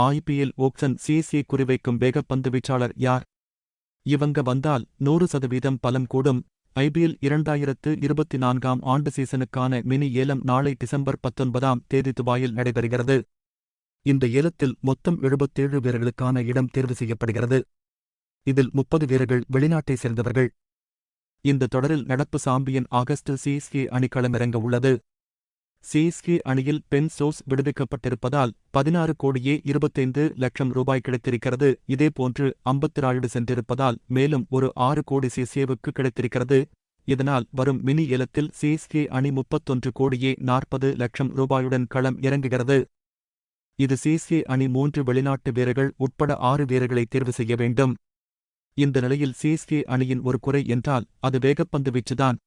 IPL ஓக்சன் CSA குறிவைக்கும் வேகப்பந்து வீச்சாளர் யார்? இவங்க வந்தால் நூறு சதவீதம் பலம் கூடும். ஐபிஎல் இரண்டாயிரத்து இருபத்தி நான்காம் ஆண்டு சீசனுக்கான மினி ஏலம் நாளை டிசம்பர் பத்தொன்பதாம் தேதி துபாயில் நடைபெறுகிறது. இந்த ஏலத்தில் மொத்தம் எழுபத்தேழு வீரர்களுக்கான இடம் தேர்வு செய்யப்படுகிறது. இதில் முப்பது வீரர்கள் வெளிநாட்டை சேர்ந்தவர்கள். இந்த தொடரில் நடப்பு சாம்பியன் ஆகஸ்ட் சிஎஸ்கே அணி களமிறங்க உள்ளது. சிஎஸ்கே அணியில் பென் சோஸ் விடுவிக்கப்பட்டிருப்பதால் பதினாறு கோடியே இருபத்தைந்து லட்சம் ரூபாய் கிடைத்திருக்கிறது. இதேபோன்று அம்பத்திராயுடு சென்றிருப்பதால் மேலும் ஒரு ஆறு கோடி சிசிஏவுக்கு கிடைத்திருக்கிறது. இதனால் வரும் மினி ஏலத்தில் சிஎஸ்கே அணி முப்பத்தொன்று கோடியே நாற்பது லட்சம் ரூபாயுடன் களம் இறங்குகிறது. இது சிஎஸ்கே அணி மூன்று வெளிநாட்டு வீரர்கள் உட்பட ஆறு வீரர்களை தேர்வு செய்ய வேண்டும். இந்த நிலையில் சிஎஸ்கே அணியின் ஒரு குறை என்றால் அது வேகப்பந்து வீச்சுதான்.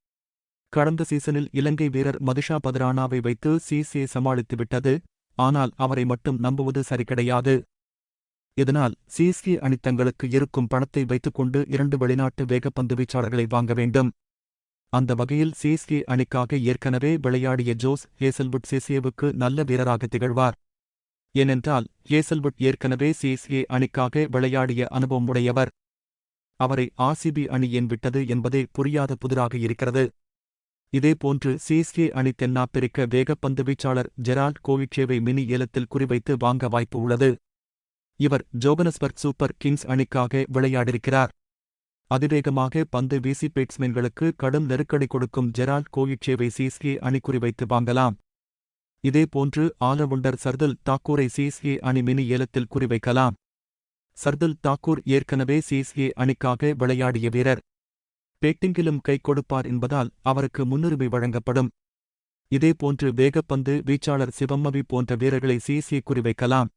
கடந்த சீசனில் இலங்கை வீரர் மதுஷா பதரானாவை வைத்து சிசிஏ சமாளித்துவிட்டது. ஆனால் அவரை மட்டும் நம்புவது சரி கிடையாது இதனால் சிஎஸ்கே அணி தங்களுக்கு இருக்கும் பணத்தை வைத்துக்கொண்டு இரண்டு வெளிநாட்டு வேகப்பந்து வீச்சாளர்களை வாங்க வேண்டும். அந்த வகையில் சிஎஸ்கே அணிக்காக ஏற்கனவே விளையாடிய ஜோஸ் ஹேசல்வுட் சிசிஏவுக்கு நல்ல வீரராக திகழ்வார். ஏனென்றால் ஹேசல்வுட் ஏற்கனவே சிஎஸ்கே அணிக்காக விளையாடிய அனுபவமுடையவர். அவரை ஆர்சிபி அணி ஏன் விட்டது என்பதே புரியாத புதிராக இருக்கிறது. இதேபோன்று சிஎஸ்கே அணி தென்னாப்பிரிக்க வேகப்பந்து வீச்சாளர் ஜெரால்ட் கோவிச்சேவை மினி ஏலத்தில் குறிவைத்து வாங்க வாய்ப்பு உள்ளது. இவர் ஜோகனஸ்பர்க் சூப்பர் கிங்ஸ் அணிக்காக விளையாடிருக்கிறார் அதிவேகமாக பந்து வீசி பேட்ஸ்மேன்களுக்கு கடும் நெருக்கடி கொடுக்கும் ஜெரால்ட் கோவிச்சேவை சிஎஸ்கே அணி குறிவைத்து வாங்கலாம். இதேபோன்று ஆலவுண்டர் சர்துல் தாக்கூரை சிஎஸ்கே அணி மினி ஏலத்தில் குறிவைக்கலாம். சர்துல் தாக்கூர் ஏற்கனவே சிஎஸ்கே அணிக்காக விளையாடிய வீரர். பேட்டிங்கிலும் கை கொடுப்பார் என்பதால் அவருக்கு முன்னுரிமை வழங்கப்படும். இதேபோன்று வேகப்பந்து வீச்சாளர் சிவம்மவி போன்ற வீரர்களை சிஎஸ்ஏ குறிவைக்கலாம்.